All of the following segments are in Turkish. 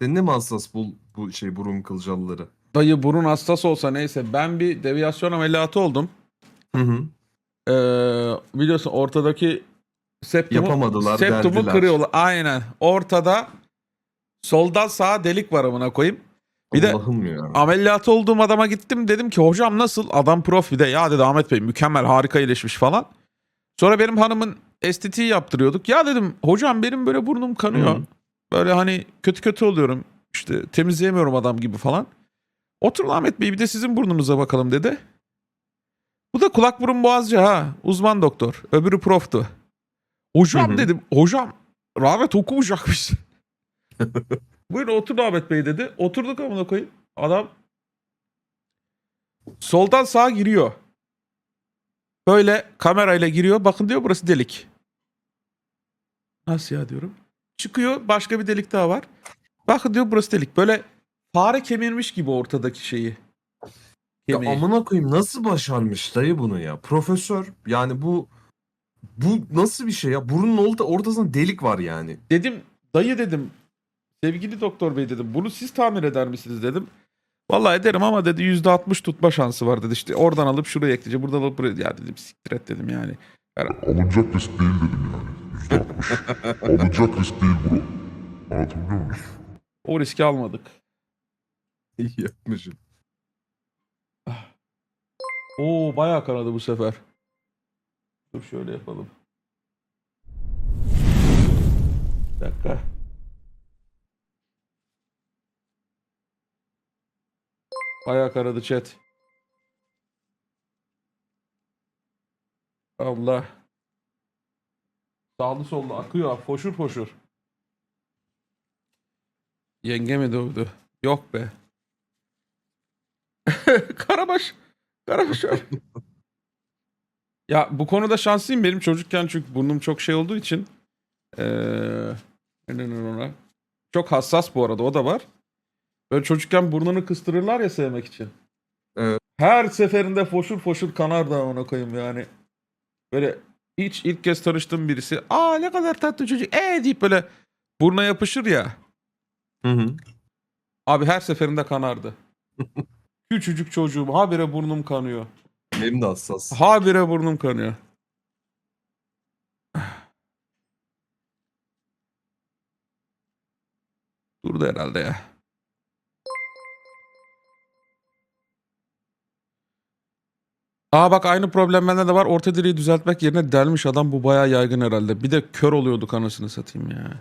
Senin de mi hassas bu, bu şey burun kılcalları? Dayı burun hassas olsa neyse. Ben bir deviyasyon ameliyatı oldum. Hı hı. Ee, biliyorsun ortadaki septumu, Yapamadılar, septumu deldiler. kırıyorlar. Aynen. Ortada soldan sağa delik var amına koyayım. Bir de Allah'ım ya. ameliyat olduğum adama gittim dedim ki hocam nasıl? Adam prof bir de ya dedi Ahmet Bey mükemmel harika iyileşmiş falan. Sonra benim hanımın estetiği yaptırıyorduk. Ya dedim hocam benim böyle burnum kanıyor. Hı. Böyle hani kötü kötü oluyorum. İşte temizleyemiyorum adam gibi falan. Oturun Ahmet Bey bir de sizin burnunuza bakalım dedi. Bu da kulak burun boğazcı ha. Uzman doktor. Öbürü proftu. Hocam Hı hı. dedim. Hocam rahmet okumayacakmış. Buyurun otur Ahmet Bey dedi. Oturduk amına koyayım. Adam soldan sağa giriyor. Böyle kamerayla giriyor. Bakın diyor burası delik. Nasıl ya diyorum. Çıkıyor başka bir delik daha var. Bakın diyor burası delik. Böyle fare kemirmiş gibi ortadaki şeyi. Ya Kemiği. amına koyayım nasıl başarmış dayı bunu ya? Profesör yani bu bu nasıl bir şey ya? Burunun orta, ortasında delik var yani. Dedim dayı dedim. Sevgili doktor bey dedim. Bunu siz tamir eder misiniz dedim. Vallahi ederim ama dedi %60 tutma şansı var dedi. İşte oradan alıp şuraya ekleyeceğim. Buradan alıp buraya. Ya dedim siktir et dedim yani. Alınacak risk değil dedim yani. Altmış. Alınacak risk değil bro. Anlatabiliyor muyum? O riski almadık. İyi yapmışım. Oo bayağı kanadı bu sefer. Dur şöyle yapalım. Bir dakika. Bayağı kanadı chat. Allah. Sağlı sollu akıyor. Foşur foşur. Yenge mi dövdü? Yok be. Karabaş. Karabaş öyle. ya bu konuda şanslıyım benim çocukken çünkü burnum çok şey olduğu için. Ee, ne denir ona? Çok hassas bu arada o da var. Böyle çocukken burnunu kıstırırlar ya sevmek için. Evet. Her seferinde foşur foşur kanar da ona koyayım yani. Böyle hiç ilk kez tanıştığım birisi aa ne kadar tatlı çocuk ee deyip böyle burnuna yapışır ya. Hı hı. Abi her seferinde kanardı. Küçücük çocuğum habire burnum kanıyor. Benim de hassas. Habire burnum kanıyor. Durdu herhalde ya. Aa bak aynı problem bende de var. Orta direği düzeltmek yerine delmiş adam. Bu bayağı yaygın herhalde. Bir de kör oluyorduk anasını satayım ya.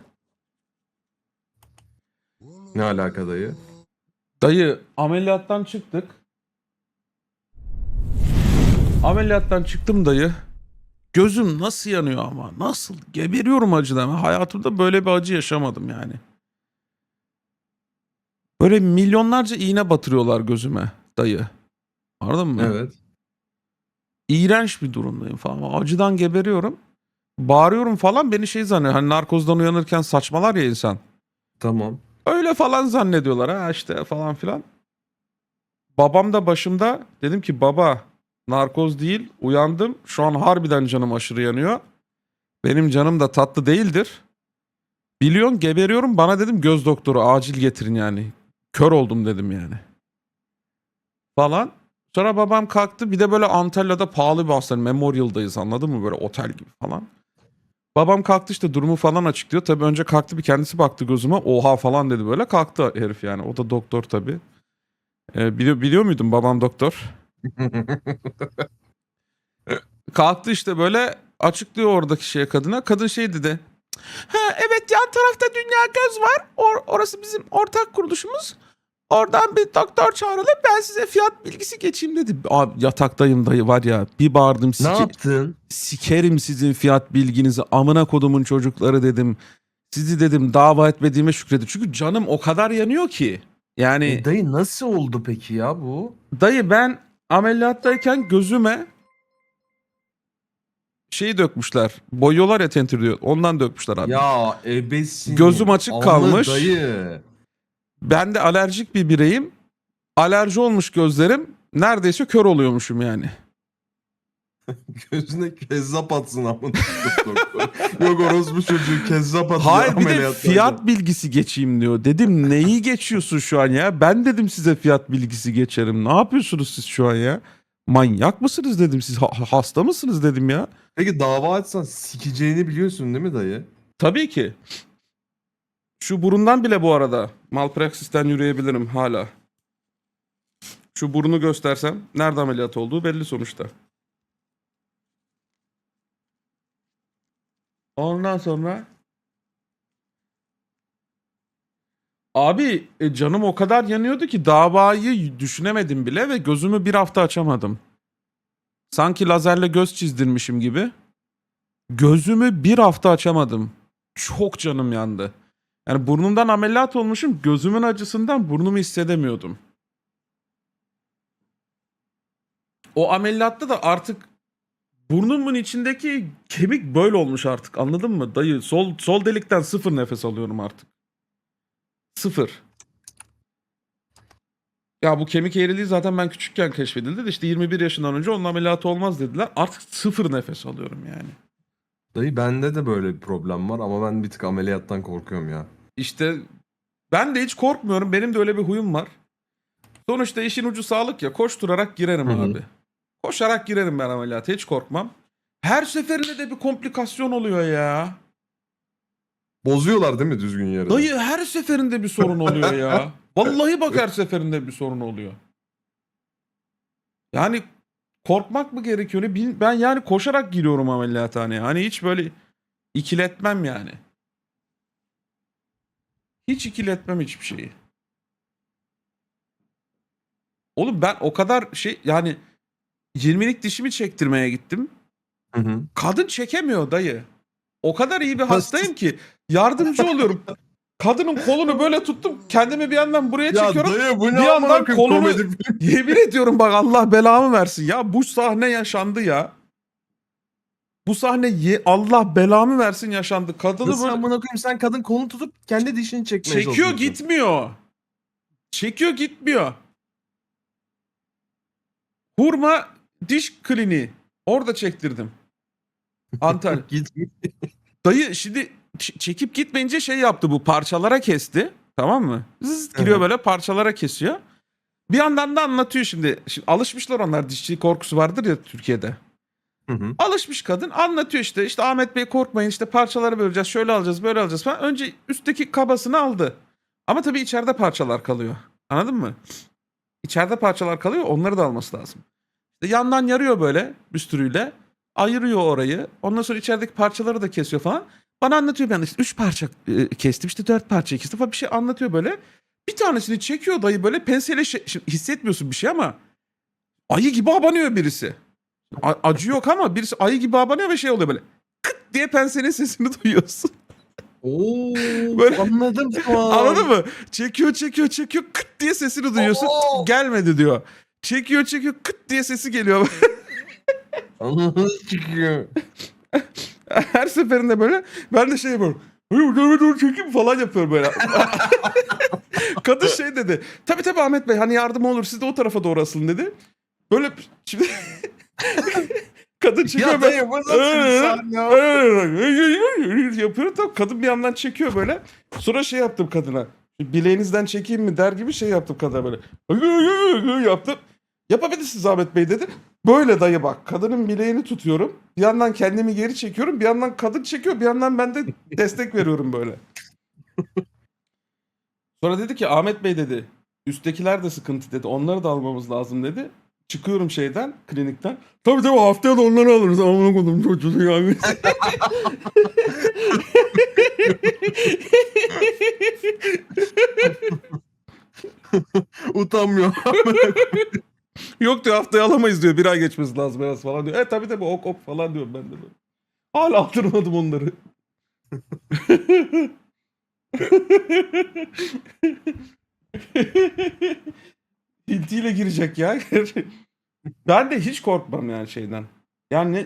Ne alaka dayı? Dayı ameliyattan çıktık. Ameliyattan çıktım dayı. Gözüm nasıl yanıyor ama nasıl geberiyorum acıdan. Hayatımda böyle bir acı yaşamadım yani. Böyle milyonlarca iğne batırıyorlar gözüme dayı. Anladın mı? Evet. İğrenç bir durumdayım falan. Acıdan geberiyorum. Bağırıyorum falan beni şey zannediyor. Hani narkozdan uyanırken saçmalar ya insan. Tamam. Öyle falan zannediyorlar ha işte falan filan. Babam da başımda dedim ki baba narkoz değil uyandım. Şu an harbiden canım aşırı yanıyor. Benim canım da tatlı değildir. Biliyorsun geberiyorum bana dedim göz doktoru acil getirin yani. Kör oldum dedim yani. Falan. Sonra babam kalktı bir de böyle Antalya'da pahalı bir hastane Memorial'dayız anladın mı böyle otel gibi falan. Babam kalktı işte durumu falan açıklıyor. Tabii önce kalktı bir kendisi baktı gözüme. Oha falan dedi böyle. Kalktı herif yani. O da doktor tabii. Ee, biliyor, biliyor muydun babam doktor? Kalktı işte böyle açıklıyor oradaki şeye kadına. Kadın şey dedi. Ha evet yan tarafta Dünya Göz var. Or- orası bizim ortak kuruluşumuz. Oradan bir doktor çağıralım ben size fiyat bilgisi geçeyim dedi. Abi yataktayım dayı var ya bir bağırdım ne sike- yaptın? sikerim sizin fiyat bilginizi amına kodumun çocukları dedim. Sizi dedim dava etmediğime şükredin. Çünkü canım o kadar yanıyor ki. Yani E, dayı nasıl oldu peki ya bu? dayı ben ameliyattayken gözüme şeyi dökmüşler. Boyuyorlar ya tentür diyor. Ondan dökmüşler abi. Ya ebesin. Gözüm açık Ama kalmış. Dayı. Ben de alerjik bir bireyim. Alerji olmuş gözlerim. Neredeyse kör oluyormuşum yani. Gözüne kezzap atsın doktor. Yok orospu çocuğu kezzap atıyor Hayır bir de fiyat bilgisi geçeyim diyor. Dedim neyi geçiyorsun şu an ya? Ben dedim size fiyat bilgisi geçerim. Ne yapıyorsunuz siz şu an ya? Manyak mısınız dedim siz ha- hasta mısınız dedim ya. Peki dava açsan sikeceğini biliyorsun değil mi dayı? Tabii ki. Şu burundan bile bu arada malpraksisten yürüyebilirim hala. Şu burunu göstersem nerede ameliyat olduğu belli sonuçta. Ondan sonra Abi e, canım o kadar yanıyordu ki davayı düşünemedim bile ve gözümü bir hafta açamadım. Sanki lazerle göz çizdirmişim gibi. Gözümü bir hafta açamadım. Çok canım yandı. Yani burnumdan ameliyat olmuşum. Gözümün acısından burnumu hissedemiyordum. O ameliyatta da artık burnumun içindeki kemik böyle olmuş artık. Anladın mı? Dayı sol sol delikten sıfır nefes alıyorum artık. Sıfır. Ya bu kemik eğriliği zaten ben küçükken keşfedildi de işte 21 yaşından önce onun ameliyatı olmaz dediler. Artık sıfır nefes alıyorum yani. Dayı bende de böyle bir problem var ama ben bir tık ameliyattan korkuyorum ya. İşte ben de hiç korkmuyorum. Benim de öyle bir huyum var. Sonuçta işin ucu sağlık ya. Koşturarak girerim Hı hı. abi. Koşarak girerim ben ameliyata. Hiç korkmam. Her seferinde de bir komplikasyon oluyor ya. Bozuyorlar değil mi düzgün yere? Dayı her seferinde bir sorun oluyor ya. Vallahi bak her seferinde bir sorun oluyor. Yani korkmak mı gerekiyor? Ben yani koşarak giriyorum ameliyathaneye. Hani hiç böyle ikiletmem yani. Hiç ikiletmem hiçbir şeyi. Oğlum ben o kadar şey yani 20'lik dişimi çektirmeye gittim. Hı hı. Kadın çekemiyor dayı. O kadar iyi bir hastayım ki yardımcı oluyorum. Kadının kolunu böyle tuttum. Kendimi bir yandan buraya Ya çekiyorum. dayı bu ne Bir yandan kolunu- komedi? Yemin ediyorum bak Allah belamı versin ya. Bu sahne yaşandı ya. Bu sahne ye- Allah belamı versin yaşandı. Kadını Nasıl böyle amına koyayım sen kadın kolunu tutup kendi dişini çekmeye çekiyor çalışıyorsun. gitmiyor. Çekiyor gitmiyor. Hurma diş kliniği. Orada çektirdim. Antalya. Git. Dayı şimdi ç- çekip gitmeyince şey yaptı bu parçalara kesti. Tamam mı? Zız giriyor Evet. böyle parçalara kesiyor. Bir yandan da anlatıyor şimdi. Şimdi alışmışlar onlar dişçi korkusu vardır ya Türkiye'de. Hı hı. Alışmış kadın anlatıyor işte. İşte Ahmet Bey korkmayın işte parçaları böleceğiz. Şöyle alacağız böyle alacağız falan. Önce üstteki kabasını aldı. Ama tabii içeride parçalar kalıyor. Anladın mı? İçeride parçalar kalıyor onları da alması lazım. İşte yandan yarıyor böyle büstürüyle. Ayırıyor orayı. Ondan sonra içerideki parçaları da kesiyor falan. Bana anlatıyor ben işte 3 parça e, kestim işte 4 parça kestim falan bir şey anlatıyor böyle. Bir tanesini çekiyor dayı böyle penseyle şey, hissetmiyorsun bir şey ama ayı gibi abanıyor birisi. A- acı yok ama birisi ayı gibi abanıyor ve şey oluyor böyle kıt diye pensenin sesini duyuyorsun. Oo, Böyle- anladım şu an. Anladın mı? Çekiyor çekiyor çekiyor kıt diye sesini duyuyorsun. Oo! Gelmedi diyor. Çekiyor çekiyor kıt diye sesi geliyor. Anladım çıkıyor. Her seferinde böyle ben de şey yapıyorum. "Hayır, Dur dur çekeyim falan yapıyorum böyle. Kadın şey dedi. Tabii tabii Ahmet Bey hani yardım olur siz de o tarafa doğru asılın dedi. Böyle şimdi kadın çıkıyor Ya böyle. dayı bu nasıl bir sahne? yapıyor tam kadın bir yandan çekiyor böyle. Sonra şey yaptım kadına. Bileğinizden çekeyim mi der gibi şey yaptım kadına böyle. yaptım. Yapabilirsiniz Ahmet Bey dedi. Böyle dayı bak. Kadının bileğini tutuyorum. Bir yandan kendimi geri çekiyorum. Bir yandan kadın çekiyor. Bir yandan ben de destek veriyorum böyle. Sonra dedi ki Ahmet Bey dedi. Üsttekiler de sıkıntı dedi. Onları da almamız lazım dedi. Çıkıyorum şeyden, klinikten. Tabii tabii haftaya da onları alırız. Amına koydum çocuğu yani. Utanmıyor. Yok diyor haftaya alamayız diyor. Bir ay geçmesi lazım biraz falan diyor. E tabii tabii ok ok falan diyorum ben de böyle. Hala aldırmadım onları. Hiltiyle girecek ya. ben de hiç korkmam yani şeyden. Yani ne,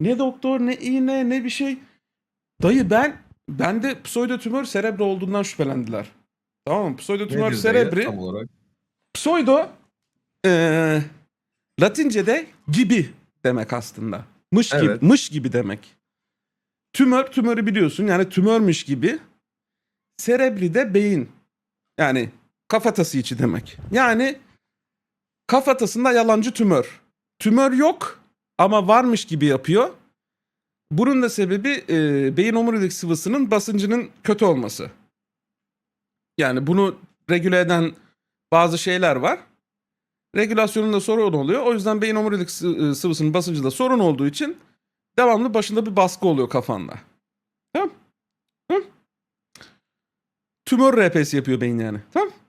ne doktor ne iğne ne bir şey. Dayı ben bende pseudotümör serebro olduğundan şüphelendiler. Tamam mı? Pseudotümör Nedir dayı serebri. tam olarak? Pseudo eee Latince'de gibi demek aslında. Mış gibi, Evet. mış gibi demek. Tümör, tümörü biliyorsun yani tümörmüş gibi. Serebri de beyin. Yani kafatası içi demek. Yani kafatasında yalancı tümör. Tümör yok ama varmış gibi yapıyor. Bunun da sebebi e, beyin omurilik sıvısının basıncının kötü olması. Yani bunu regüle eden bazı şeyler var. Regülasyonunda sorun oluyor. O yüzden beyin omurilik e, sıvısının basıncında sorun olduğu için devamlı başında bir baskı oluyor kafanda. Tamam. Tamam. Tümör RPS yapıyor beyin yani. Tamam.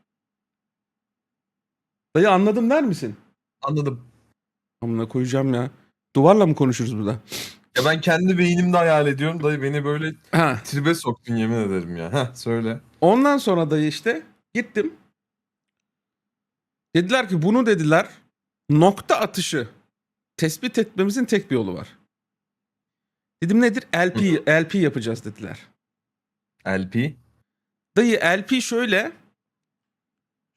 Dayı anladım der misin? Anladım. Amına koyacağım ya. Duvarla mı konuşuruz burada? Ya ben kendi beynimde hayal ediyorum. Dayı beni böyle Ha. tribe soktun yemin ederim ya. Heh söyle. Ondan sonra dayı işte gittim. Dediler ki bunu dediler nokta atışı tespit etmemizin tek bir yolu var. Dedim nedir? LP, LP yapacağız dediler. LP. Dayı LP şöyle.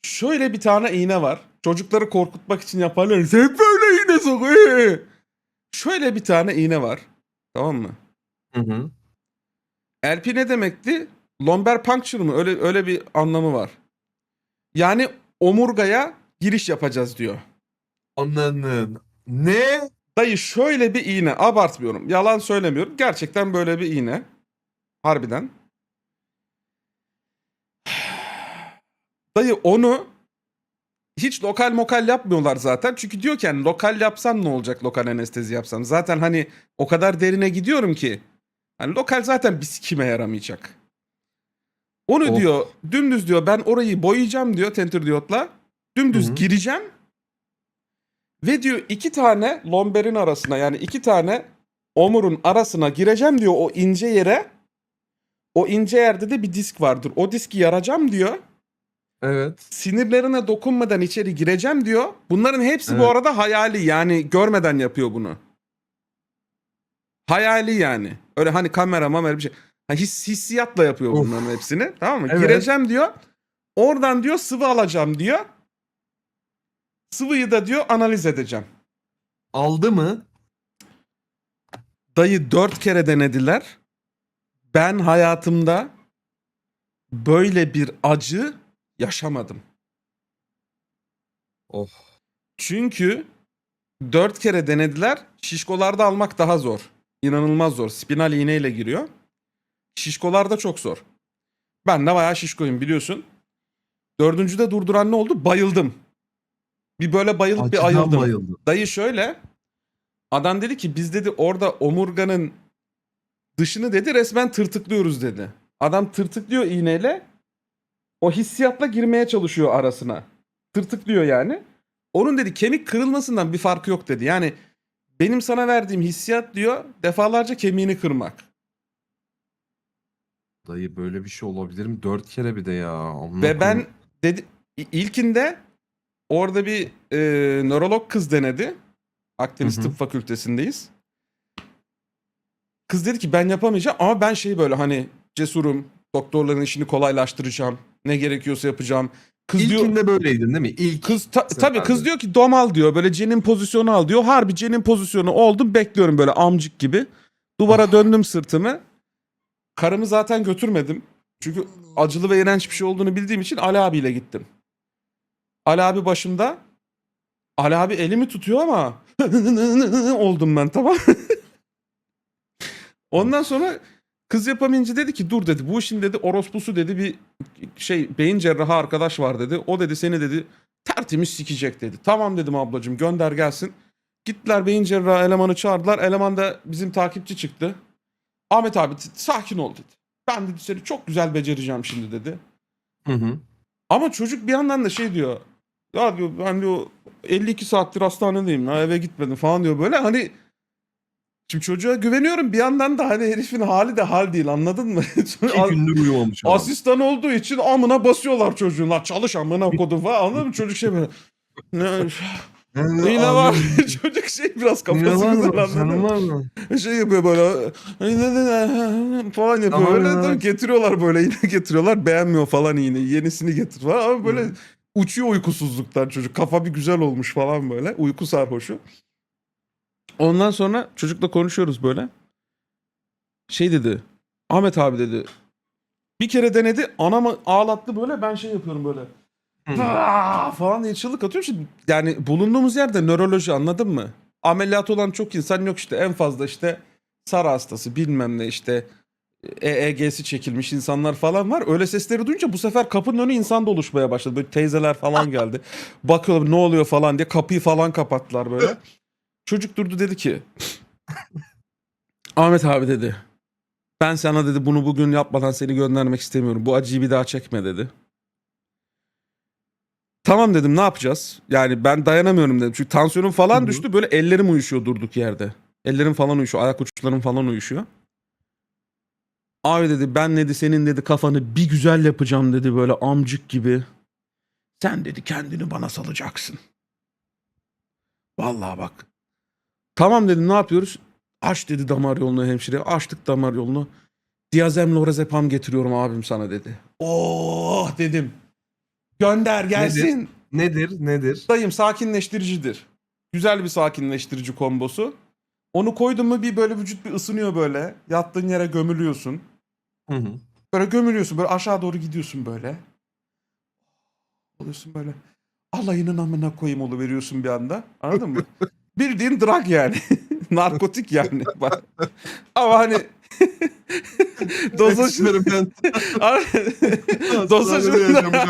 Şöyle bir tane iğne var. Çocukları korkutmak için yaparlar. Hep böyle iğne sokuyor. Şöyle bir tane iğne var. Tamam mı? Hı hı. LP ne demekti? Lomber puncture mı? Öyle öyle bir anlamı var. Yani omurgaya giriş yapacağız diyor. Ananın. Ne? Dayı şöyle bir iğne. Abartmıyorum. Yalan söylemiyorum. Gerçekten böyle bir iğne. Harbiden. Dayı onu hiç lokal mokal yapmıyorlar zaten. Çünkü diyor ki hani lokal yapsam ne olacak lokal anestezi yapsam. Zaten hani o kadar derine gidiyorum ki. Hani lokal zaten bir sikime yaramayacak. Onu Of. diyor dümdüz diyor ben orayı boyayacağım diyor tenter diyotla. Dümdüz Hı hı. gireceğim. Ve diyor iki tane lomberin arasına yani iki tane omurun arasına gireceğim diyor o ince yere. O ince yerde de bir disk vardır. O diski yaracağım diyor. Evet. Sinirlerine dokunmadan içeri gireceğim diyor. Bunların hepsi bu Evet. arada hayali yani görmeden yapıyor bunu. Hayali yani. Öyle hani kamera mamera bir şey. Ha, his, hissiyatla yapıyor Of. bunların hepsini. Tamam mı? Evet. Gireceğim diyor. Oradan diyor sıvı alacağım diyor. Sıvıyı da diyor analiz edeceğim. Aldı mı? Dayı dört kere denediler. Ben hayatımda böyle bir acı yaşamadım. Oh. Çünkü dört kere denediler. Şişkolarda almak daha zor. İnanılmaz zor. Spinal iğneyle giriyor. Şişkolarda çok zor. Ben de bayağı şişkoyum biliyorsun. Dördüncüde durduran ne oldu? Bayıldım. Bir böyle bayılıp bir Acıdan ayıldım. bayıldı. Dayı şöyle. Adam dedi ki biz dedi orada omurganın dışını dedi resmen tırtıklıyoruz dedi. Adam tırtıklıyor iğneyle. O hissiyatla girmeye çalışıyor arasına. Tırtıklıyor yani. Onun dedi kemik kırılmasından bir farkı yok dedi. Yani benim sana verdiğim hissiyat diyor defalarca kemiğini kırmak. Dayı böyle bir şey olabilir mi? Dört kere bir de ya. Amına Ve ben dedi i- ilkinde orada bir e, nörolog kız denedi. Akdeniz Hı hı. Tıp Fakültesindeyiz. Kız dedi ki ben yapamayacağım ama ben şey böyle hani cesurum. Doktorların işini kolaylaştıracağım. Ne gerekiyorsa yapacağım. Kız diyor İlkinde böyleydin değil mi? İlk. Kız ta- tabii kız diyor ki dom al diyor. Böyle cenin pozisyonu al diyor. Harbi cenin pozisyonu oldum. Bekliyorum böyle amcık gibi. Duvara Of. döndüm sırtımı. Karımı zaten götürmedim. Çünkü acılı ve iğrenç bir şey olduğunu bildiğim için Ali abiyle gittim. Ali abi başımda. Ali abi elimi tutuyor ama oldum ben tamam. Ondan sonra kız yapamayınca dedi ki dur dedi bu işin dedi orospusu dedi bir şey beyin cerrahı arkadaş var dedi. O dedi seni dedi tertemiz sikecek dedi. Tamam dedim ablacığım gönder gelsin. Gittiler beyin cerrahı elemanı çağırdılar. Eleman da bizim takipçi çıktı. Ahmet abi sakin ol dedi. Ben dedi seni çok güzel becereceğim şimdi dedi. Hı hı. Ama çocuk bir yandan da şey diyor. Ya diyor ben diyor 52 saattir hastanedeyim ya eve gitmedim falan diyor böyle hani Şimdi çocuğa güveniyorum bir yandan da hani herifin hali de hal değil anladın mı? İki gündür uyumamış adam. Asistan olduğu için amına basıyorlar çocuğun. La çalış amına kodum falan anladın mı? Çocuk şey böyle. Ne, yine var. Çocuk şey biraz kafası güzel anladın mı? Şey yapıyor böyle. falan yapıyor. Ya. tabii getiriyorlar böyle iğne getiriyorlar. Beğenmiyor falan iğne. Yenisini getir falan. Ama böyle uçuyor uykusuzluktan çocuk. Kafa bir güzel olmuş falan böyle. Uyku sarhoşu. Ondan sonra çocukla konuşuyoruz böyle. Şey dedi. Ahmet abi dedi. Bir kere denedi. Anamı ağlattı böyle. Ben şey yapıyorum böyle. Aa! falan diye çığlık atıyorum. Şimdi yani bulunduğumuz yerde nöroloji anladın mı? Ameliyat olan çok insan yok işte. En fazla işte SARA hastası bilmem ne işte EEG'si çekilmiş insanlar falan var. Öyle sesleri duyunca bu sefer kapının önü insan doluşmaya başladı. Böyle teyzeler falan geldi. Bakıyorlar ne oluyor falan diye kapıyı falan kapattılar böyle. Çocuk durdu dedi ki Ahmet abi dedi. Ben sana dedi bunu bugün yapmadan seni göndermek istemiyorum. Bu acıyı bir daha çekme dedi. Tamam dedim ne yapacağız? Yani ben dayanamıyorum dedim. Çünkü tansiyonum falan Hı hı. düştü. Böyle ellerim uyuşuyor durduk yerde. Ellerim falan uyuşuyor. Ayak uçlarım falan uyuşuyor. Abi dedi ben dedi senin dedi kafanı bir güzel yapacağım dedi böyle amcık gibi. Sen dedi kendini bana salacaksın. Vallahi bak. Tamam dedim ne yapıyoruz? Aç dedi damar yolunu hemşire. Açtık damar yolunu. Diazem lorazepam getiriyorum abim sana dedi. Oh dedim. Gönder gelsin. Nedir? Nedir? Dayım sakinleştiricidir. Güzel bir sakinleştirici kombosu. Onu koydun mu bir böyle vücut bir ısınıyor böyle. Yattığın yere gömülüyorsun. Hı hı. Böyle gömülüyorsun böyle aşağı doğru gidiyorsun böyle. Oluyorsun böyle. Alayının amına koyayım veriyorsun bir anda. Anladın mı? Bildiğin drug yani. Narkotik yani. Ama hani dozaj Eksperimen. dozaj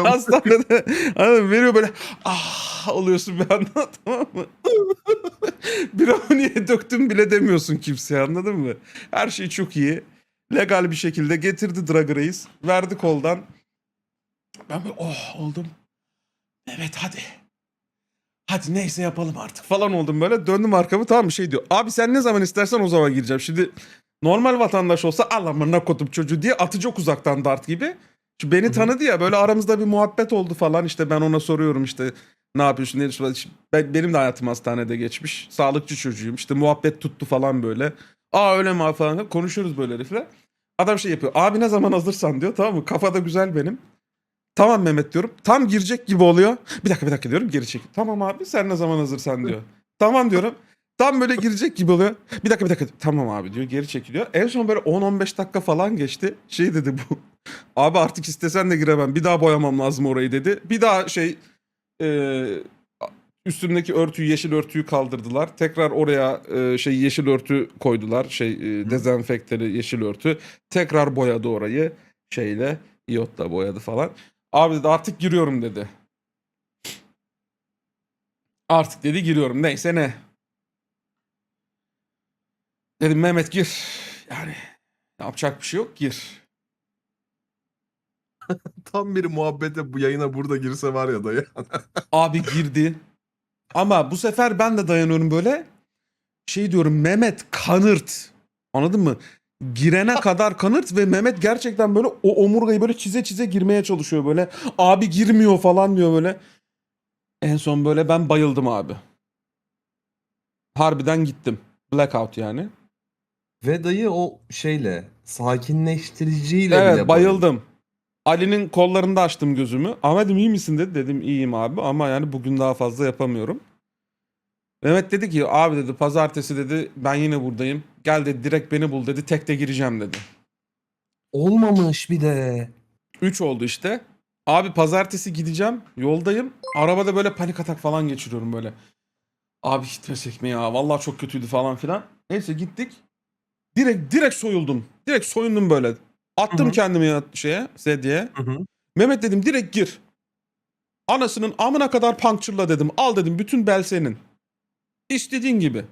Hastanede anladın veriyor böyle ah oluyorsun bir anda tamam mı? bir niye döktüm bile demiyorsun kimseye anladın mı? Her şey çok iyi. Legal bir şekilde getirdi Drag Reis. Verdi koldan. Ben böyle oh oldum. Evet hadi. Hadi neyse yapalım artık falan oldum böyle. Döndüm arkamı tamam mı şey diyor. Abi sen ne zaman istersen o zaman gireceğim. Şimdi normal vatandaş olsa Allah'ım kodum çocuğu diye atacak uzaktan dart gibi. Çünkü beni tanıdı ya böyle aramızda bir muhabbet oldu falan işte ben ona soruyorum işte ne yapıyorsun ne Ben, benim de hayatım hastanede geçmiş. Sağlıkçı çocuğuyum işte muhabbet tuttu falan böyle. Aa öyle mi falan konuşuyoruz böyle herifle. Adam şey yapıyor abi ne zaman hazırsan diyor tamam mı kafada güzel benim. Tamam Mehmet diyorum. Tam girecek gibi oluyor. Bir dakika bir dakika diyorum geri çek. Tamam abi sen ne zaman hazırsan diyor. tamam diyorum. Tam böyle girecek gibi oluyor. Bir dakika bir dakika. Tamam abi diyor geri çekiliyor. En son böyle 10-15 dakika falan geçti. Şey dedi bu. Abi artık istesen de giremem. Bir daha boyamam lazım orayı dedi. Bir daha şey e, üstümdeki örtüyü yeşil örtüyü kaldırdılar. Tekrar oraya e, şey yeşil örtü koydular. Şey e, dezenfekteli yeşil örtü. Tekrar boyadı orayı şeyle iyotla boyadı falan. Abi dedi artık giriyorum dedi. Artık dedi giriyorum. Neyse ne. Dedim Mehmet gir. Yani yapacak bir şey yok gir. Tam bir muhabbete bu yayına burada girse var ya dayı. Abi girdi. Ama bu sefer ben de dayanıyorum böyle. Şey diyorum Mehmet kanırt. Anladın mı? Girene kadar kanırt ve Mehmet gerçekten böyle o omurgayı böyle çize çize girmeye çalışıyor böyle. Abi girmiyor falan diyor böyle. En son böyle ben bayıldım abi. Harbiden gittim. Blackout yani. Ve dayı o şeyle sakinleştiriciyle Evet bile bayıldım. Ali'nin kollarında açtım gözümü. Ahmet'im iyi misin dedi. Dedim iyiyim abi ama yani bugün daha fazla yapamıyorum. Mehmet dedi ki abi dedi pazartesi dedi ben yine buradayım. Gel dedi direkt beni bul dedi tekte gireceğim dedi. Olmamış bir de. 3 oldu işte. Abi pazartesi gideceğim yoldayım. Arabada böyle panik atak falan geçiriyorum böyle. Abi gitmesek mi ya vallahi çok kötüydü falan filan. Neyse gittik. Direkt direkt soyuldum. Direkt soyundum böyle. Attım Hı hı. kendimi ya şeye sedyeye. Hı hı. Mehmet dedim direkt gir. Anasının amına kadar puncture'la dedim. Al dedim bütün bel senin. İstediğin gibi.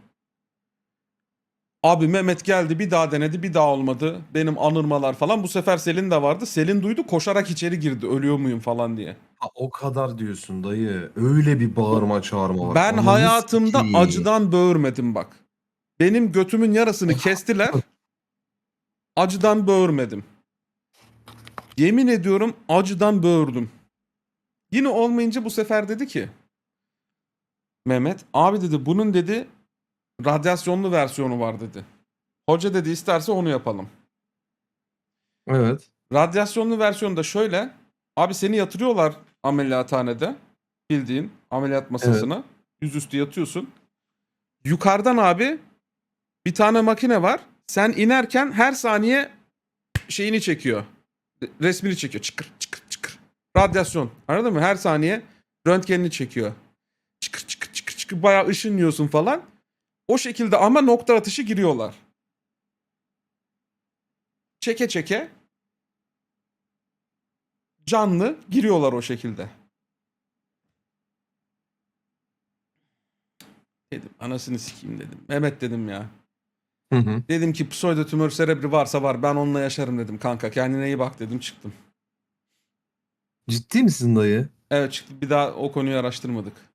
Abi Mehmet geldi bir daha denedi bir daha olmadı. Benim anırmalar falan. Bu sefer Selin de vardı. Selin duydu koşarak içeri girdi. Ölüyor muyum falan diye. Ha, o kadar diyorsun dayı. Öyle bir bağırma çağırma var. Ben Ananı hayatımda sikeyim. acıdan böğürmedim bak. Benim götümün yarısını kestiler. Acıdan böğürmedim. Yemin ediyorum acıdan böğürdüm. Yine olmayınca bu sefer dedi ki Mehmet abi dedi bunun dedi radyasyonlu versiyonu var dedi. Hoca dedi isterse onu yapalım. Evet. Radyasyonlu versiyonu da şöyle. Abi seni yatırıyorlar ameliyathanede. Bildiğin ameliyat masasına. Yüzüstü yatıyorsun. Yukarıdan abi Bir tane makine var. Sen inerken her saniye şeyini çekiyor. Resmini çekiyor. Çıkır çıkır çıkır. Radyasyon. Anladın mı? Her saniye röntgenini çekiyor. Çıkır çıkır çıkır çıkır. Bayağı ışınlıyorsun falan. O şekilde ama nokta atışı giriyorlar. Çeke çeke canlı giriyorlar o şekilde. Dedim anasını sikeyim dedim. Mehmet dedim ya. Hı hı. Dedim ki pseudotümör serebri varsa var ben onunla yaşarım dedim kanka. Kendine iyi bak dedim çıktım. Ciddi misin dayı? Evet çıktı bir daha o konuyu araştırmadık.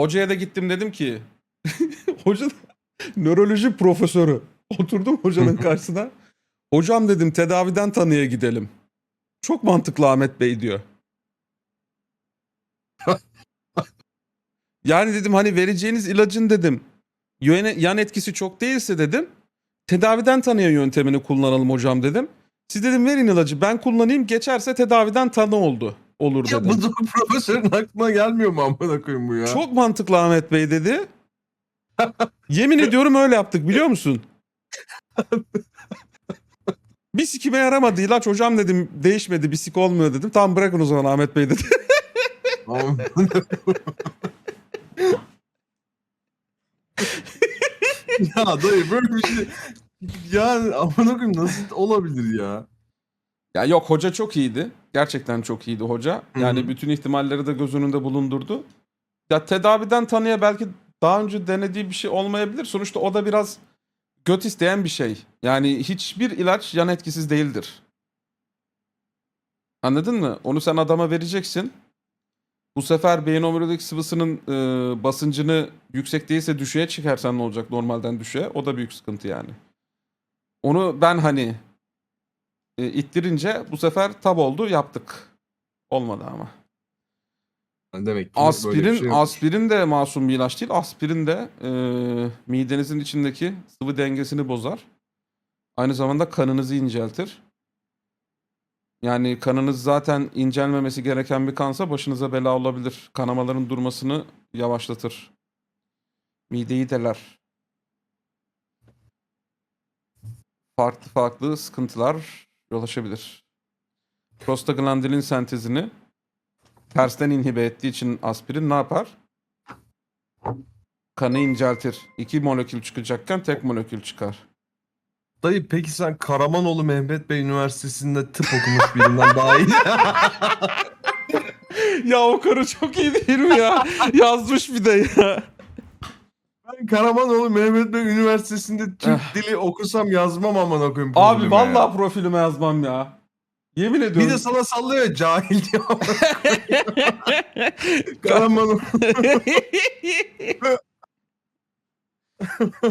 Hocaya da gittim dedim ki hoca da nöroloji profesörü. Oturdum hocanın karşısına. Hocam dedim tedaviden tanıya gidelim. Çok mantıklı Ahmet Bey diyor. yani dedim hani vereceğiniz ilacın dedim yan etkisi çok değilse dedim tedaviden tanıya yöntemini kullanalım hocam dedim. Siz dedim verin ilacı ben kullanayım geçerse tedaviden tanı oldu. Olur Ya dedim. bu da profesörün aklına gelmiyor mu amına koyayım bu ya? Çok mantıklı Ahmet Bey dedi. Yemin ediyorum öyle yaptık biliyor musun? bir sikime yaramadı ilaç hocam dedim değişmedi bir sik olmuyor dedim. Tamam bırakın o zaman Ahmet Bey dedi. ya dayı böyle bir şey yani amına koyayım nasıl olabilir ya? Ya yok hoca çok iyiydi. Gerçekten çok iyiydi hoca. Yani Hı hı. bütün ihtimalleri de göz önünde bulundurdu. Ya tedaviden tanıya belki daha önce denediği bir şey olmayabilir. Sonuçta o da biraz göt isteyen bir şey. Yani hiçbir ilaç yan etkisiz değildir. Anladın mı? Onu sen adama vereceksin. Bu sefer beyin omurilik sıvısının e, basıncını yüksek değilse düşüğe çıkarsan ne olacak normalden düşüğe? O da büyük sıkıntı yani. Onu ben hani e, ittirince bu sefer tab oldu yaptık. Olmadı ama. Demek ki böyle bir Aspirin, şey yok. aspirin de masum bir ilaç değil. Aspirin de e, midenizin içindeki sıvı dengesini bozar. Aynı zamanda kanınızı inceltir. Yani kanınız zaten incelmemesi gereken bir kansa başınıza bela olabilir. Kanamaların durmasını yavaşlatır. Mideyi deler. Farklı farklı sıkıntılar yol açabilir. Prostaglandinin sentezini tersten inhibe ettiği için aspirin ne yapar? Kanı inceltir. İki molekül çıkacakken tek molekül çıkar. Dayı peki sen Karamanoğlu Mehmet Bey Üniversitesi'nde tıp okumuş birinden daha iyi. ya o karı çok iyi değil mi ya? Yazmış bir de ya. Ben Karamanoğlu Mehmet Bey Üniversitesi'nde Türk Eh. dili okusam yazmam amına koyayım. Abi vallahi profilime yazmam ya. Yemin ediyorum. Bir de sana sallıyor ya, cahil diyor. Karamanoğlu.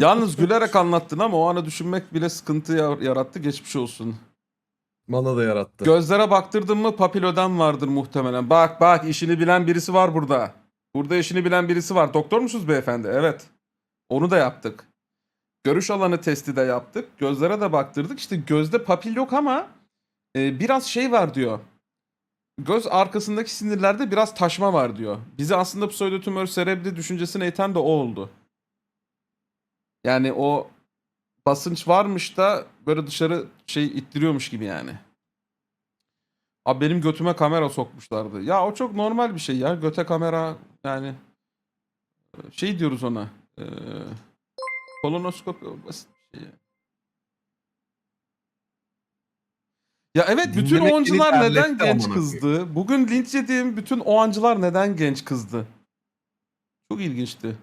Yalnız gülerek anlattın ama o anı düşünmek bile sıkıntı ya- yarattı. Geçmiş olsun. Bana da yarattı. Gözlere baktırdın mı papilödem vardır muhtemelen. Bak bak işini bilen birisi var burada. Burada işini bilen birisi var. Doktor musunuz beyefendi? Evet. Onu da yaptık. Görüş alanı testi de yaptık. Gözlere de baktırdık. İşte gözde papil yok ama e, biraz şey var diyor. Göz arkasındaki sinirlerde biraz taşma var diyor. Bizi aslında pseudotümör serebri düşüncesine iten de o oldu. Yani o basınç varmış da böyle dışarı şey ittiriyormuş gibi yani. Abi benim götüme kamera sokmuşlardı. Ya o çok normal bir şey ya. Göte kamera yani şey diyoruz ona. E, kolonoskop basit bir şey. ya. Ya evet bütün Dinlemek beni neden terletti genç amına kızdı? Bugün linç yediğim bütün oyuncular neden genç kızdı? Çok ilginçti.